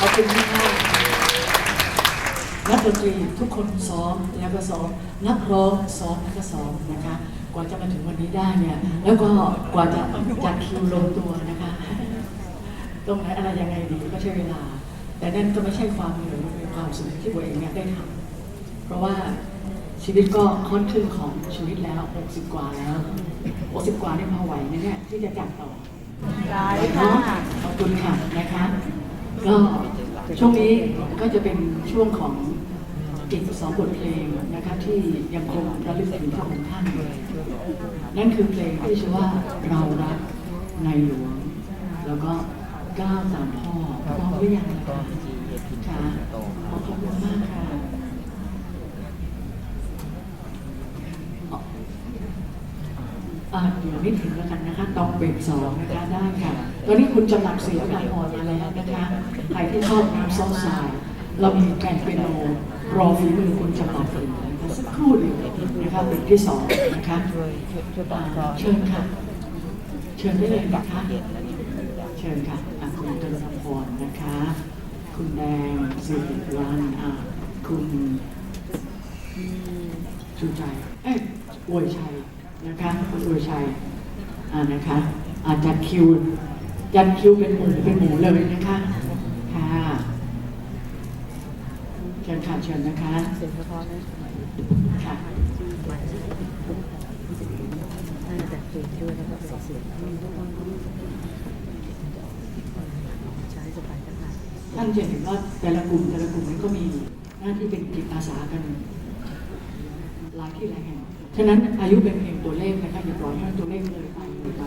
ขอบคุณมากนักดนตรีทุกคนซ้อมแล้วก็ซ้อมนักร้องซ้อมแล้วก็ซ้อมนะคะ กว่าจะมาถึงวันนี้ได้เนี่ยแล้วก็กว่าจะจัดคิวลงตัวนะคะ ตรงไหนอะไรยังไงดีก็ใช้เวลา แต่นั่นก็ไม่ใช่ความเหนื่อยมันเป็นความสุขที่ตัวเองเนี่ยได้ทำเพราะว่าชีวิตก็ค่อนครึ่งของชีวิตแล้ว 60 กว่าแล้ว 60 กว่านี่พอไหวไหมเนี่ยที่จะจัดต่อได้เนาะค่ะขอบคุณค่ะนะคะ ก็ช่วงนี้ก็จะเป็นช่วงของอีกสองบทเพลงนะคะที่ยังคงระลึกถึงพระองค์ท่านเลยนั่นคือเพลงที่ชื่อว่าเรารักในหลวง แล้วก็ก้าวตามพ่อพร้อมหรือยังคะค่ะขอบคุณมากค่ะ อ่า เดี๋ยวนิดถึงแล้วกันนะคะตองเบรกสองนะคะได้ค่ะ ตอนนี้คุณจำหลักเสียการอ่อนมาแล้วนะคะใครที่ชอบน้ำซอสทรายเรามีแกนเปียโนรอฝีมือคุณจำหลักอยู่นะคะสักครู่เดียวนะคะเบรกที่สองนะคะเชิญค่ะ เชิญได้เลยนะคะเชิญค่ะคุณกนพรนะคะ คุณแดงสิริวันอะคุณชูใจเอ้ยอวยชัย นะคะคุณอวยชัยอ่านะคะอาจัดคิวจัดคิวเป็นหมูเป็นหมูเลยนะคะค่ะเชิญค่ะเชิญนะคะเสียงสะท้อนนะค่ะน่าจะเพลงด้วยแล้วก็ใส่เสียงใช้สบายทั้งนั้นท่านจะเห็นว่าแต่ละกลุ่มแต่ละกลุ่มนี้ก็มีหน้าที่เป็นจิตอาสากันหลายที่หลายแห่ง ฉะนั้นอายุเป็นเพียงตัวเลขนะคะอย่าปล่อยให้ตัวเลขเลยไปเลยไป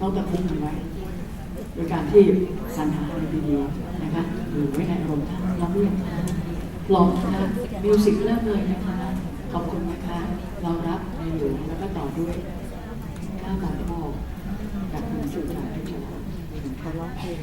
ต้องตะคุ่มมันไว้โดยการที่สรรหาอะไรดีๆนะคะอยู่ไว้ในอารมณ์ท่านร้องเรียนท่านลองนะมิวสิกเริ่มเลยนะคะ ขอบคุณนะคะ เรารับในหลวงแล้วก็ต่อด้วยข้าวตาพ่อจากคุณสุจาพิชลาเขาร้องเพลง